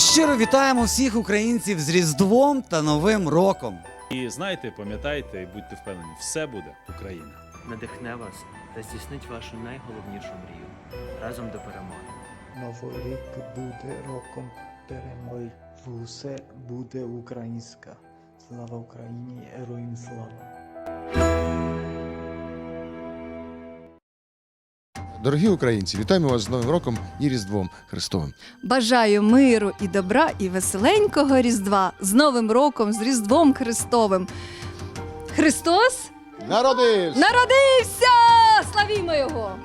Щиро вітаємо всіх українців з Різдвом та Новим роком. І знайте, пам'ятайте і будьте впевнені, все буде Україна. надихне вас та здійснить вашу найголовнішу мрію разом до перемоги. Новий рік буде роком перемоги. Все буде українська. Слава Україні, героям слава! Дорогі українці, вітаємо вас з Новим роком і Різдвом Христовим. Бажаю миру і добра і веселенького Різдва з Новим роком, з Різдвом Христовим. Христос Народився! народився! Славімо Його!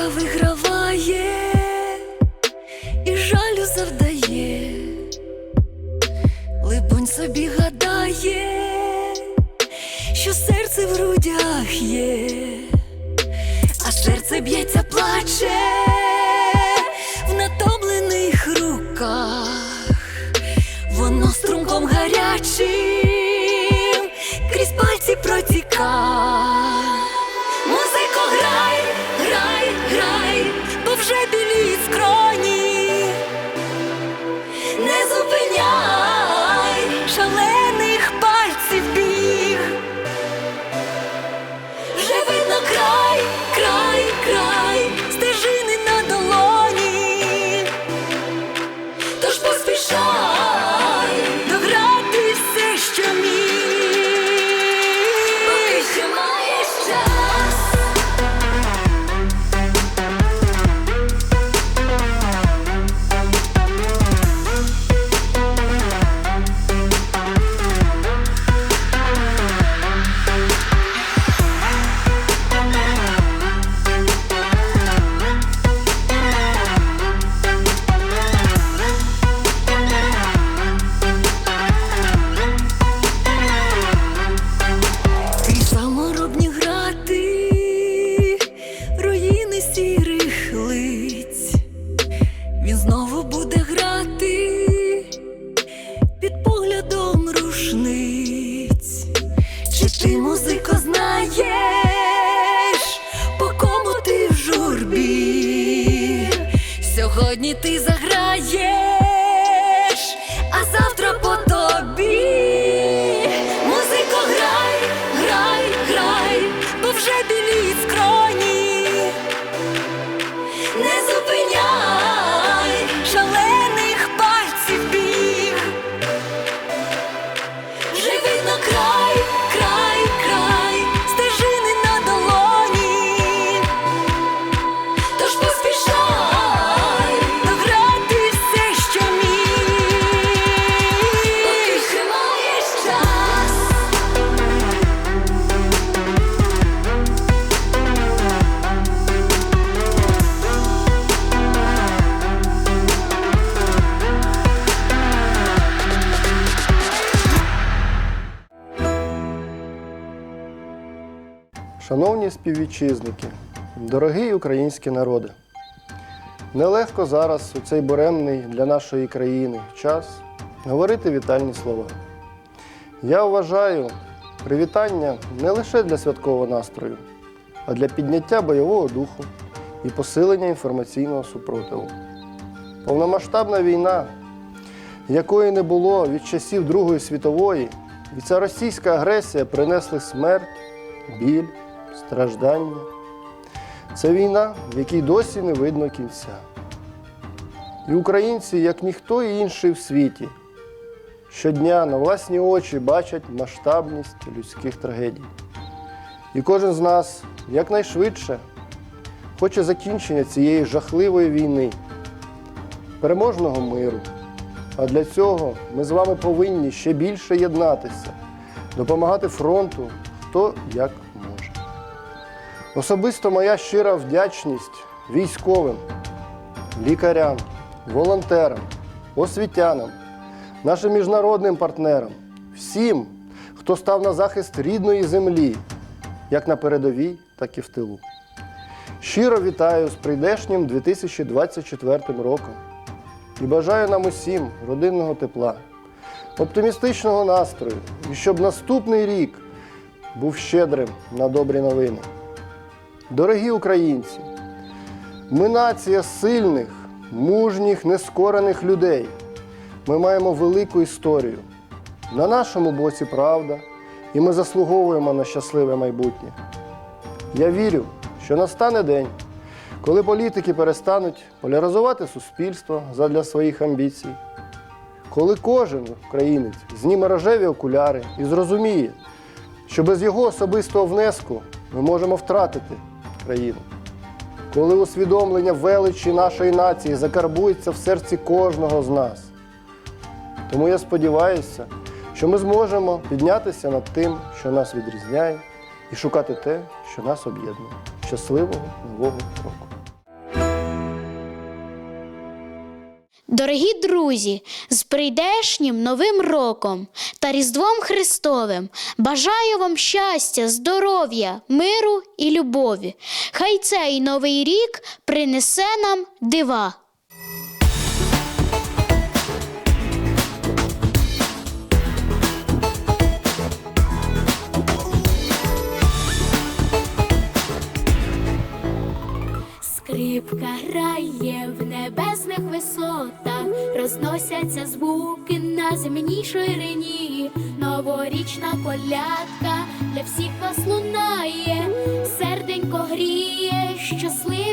Музика виграває і жалю завдає, либонь собі гадає, що серце в грудях є, а серце б'ється, плаче в натоблених руках, воно струмком гарячим крізь пальці протіка. Шановні співвітчизники, дорогий український народи, нелегко зараз у цей буремний для нашої країни час говорити вітальні слова. Я вважаю привітання не лише для святкового настрою, а для підняття бойового духу і посилення інформаційного супротиву. Повномасштабна війна, якої не було від часів Другої світової, і ця російська агресія принесли смерть, біль, страждання. Це війна, в якій досі не видно кінця. І українці, як ніхто інший в світі, щодня на власні очі бачать масштабність людських трагедій. І кожен з нас якнайшвидше хоче закінчення цієї жахливої війни, переможного миру. А для цього ми з вами повинні ще більше єднатися, допомагати фронту хто як. Особисто моя щира вдячність військовим, лікарям, волонтерам, освітянам нашим міжнародним партнерам, всім, хто став на захист рідної землі, як на передовій, так і в тилу. Щиро вітаю з прийдешнім 2024 роком і бажаю нам усім родинного тепла, оптимістичного настрою і щоб наступний рік був щедрим на добрі новини. Дорогі українці, ми нація сильних, мужніх, нескорених людей. Ми маємо велику історію. На нашому боці правда, і ми заслуговуємо на щасливе майбутнє. Я вірю, що настане день, коли політики перестануть поляризувати суспільство задля своїх амбіцій, коли кожен українець зніме рожеві окуляри і зрозуміє, що без його особистого внеску ми можемо втратити країну. Коли усвідомлення величі нашої нації закарбується в серці кожного з нас. Тому я сподіваюся, що ми зможемо піднятися над тим, що нас відрізняє, і шукати те, що нас об'єднує. Щасливого нового року! Дорогі друзі, з прийдешнім Новим роком та Різдвом Христовим бажаю вам щастя, здоров'я, миру і любові. Хай цей новий рік принесе нам дива. Розносяться звуки на земній ширині. Новорічна колядка для всіх вас лунає, серденько гріє, щасливі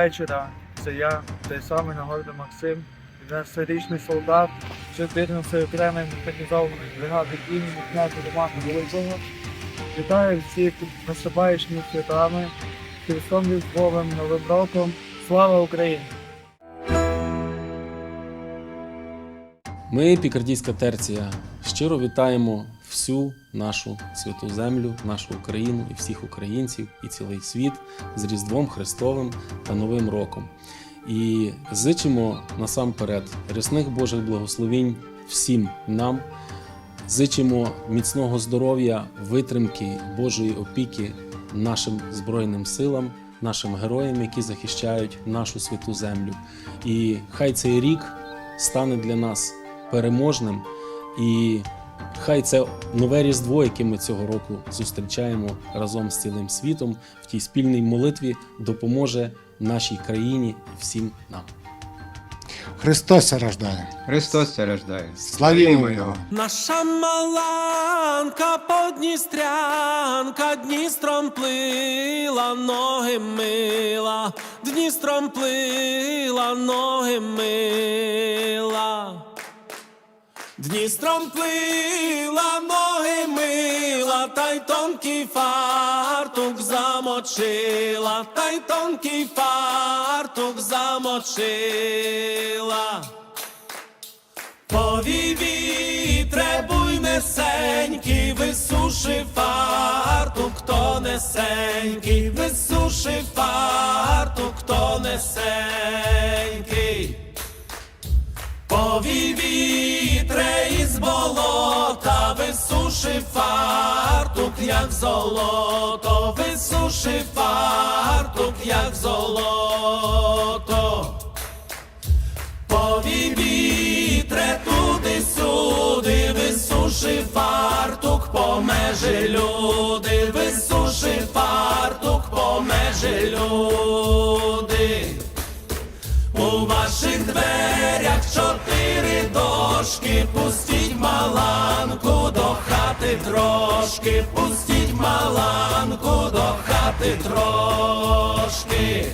Вечора це я, той самий нагорний Максим, 12-річний солдат, що об'єднався окремої механізованої бригади імені князя Романа Великого. Вітаю всіх наступаючими святами, Христом Різдвовим Новим роком. Слава Україні! Ми, Пікардійська терція, щиро вітаємо всю нашу святу землю, нашу Україну і всіх українців, і цілий світ з Різдвом Христовим та Новим роком. І зичимо насамперед рясних Божих благословінь всім нам. Зичимо міцного здоров'я, витримки Божої опіки нашим Збройним силам, нашим героям, які захищають нашу святу землю. І хай цей рік стане для нас переможним, і Хай це нове Різдво, яке ми цього року зустрічаємо разом з цілим світом в тій спільній молитві, допоможе нашій країні і всім нам. Христос рождає. Христос це рождає. Славімо Його! Наша маланка подністрянка Дністром плила, ноги мила, Дністром плила, ноги мила. Дністром плила, ноги мила, та й тонкий фартук замочила, та й тонкий фартук замочила. Як золото, висуши фартук, як золото. Повій вітре туди сюди, висуши фартук по межі люди, висуши фартук по межі люди. У ваших дверях чотири дошки, пустіть маланку до хати трошки, пустіть маланку до хати трошки.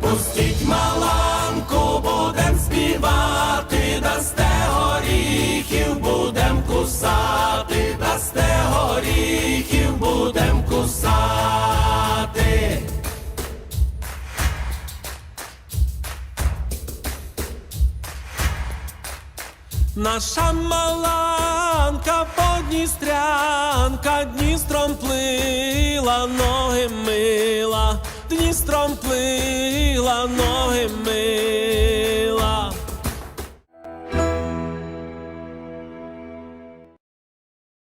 Пустіть маланку, будем співати, дасте горіхів, будем кусати, дасте горіхів, будем кусати. Наша маланка подністрянка Дністром плила, ноги мила, Дністром плила, ноги мила.